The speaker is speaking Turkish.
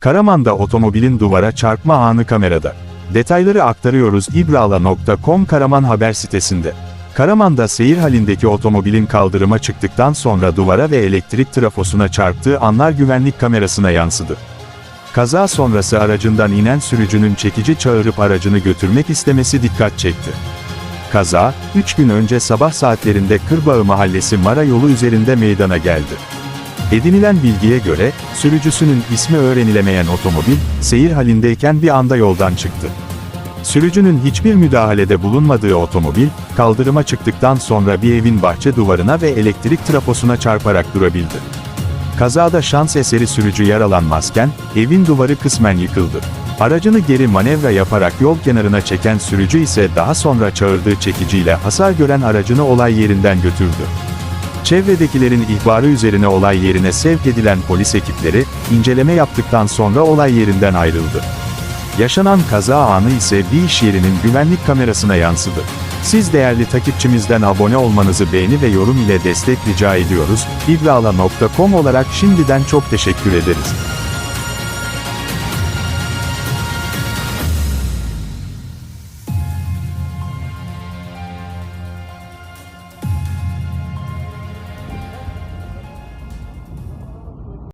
Karaman'da otomobilin duvara çarpma anı kamerada. Detayları aktarıyoruz ibrala.com Karaman haber sitesinde. Karaman'da seyir halindeki otomobilin kaldırıma çıktıktan sonra duvara ve elektrik trafosuna çarptığı anlar güvenlik kamerasına yansıdı. Kaza sonrası aracından inen sürücünün çekici çağırıp aracını götürmek istemesi dikkat çekti. Kaza, 3 gün önce sabah saatlerinde Kırbağı Mahallesi Mara yolu üzerinde meydana geldi. Edinilen bilgiye göre, sürücüsünün ismi öğrenilemeyen otomobil, seyir halindeyken bir anda yoldan çıktı. Sürücünün hiçbir müdahalede bulunmadığı otomobil, kaldırıma çıktıktan sonra bir evin bahçe duvarına ve elektrik traposuna çarparak durabildi. Kazada şans eseri sürücü yaralanmazken, evin duvarı kısmen yıkıldı. Aracını geri manevra yaparak yol kenarına çeken sürücü ise daha sonra çağırdığı çekiciyle hasar gören aracını olay yerinden götürdü. Çevredekilerin ihbarı üzerine olay yerine sevk edilen polis ekipleri, inceleme yaptıktan sonra olay yerinden ayrıldı. Yaşanan kaza anı ise bir iş yerinin güvenlik kamerasına yansıdı. Siz değerli takipçimizden abone olmanızı beğeni ve yorum ile destek rica ediyoruz. İbrala.com olarak şimdiden çok teşekkür ederiz.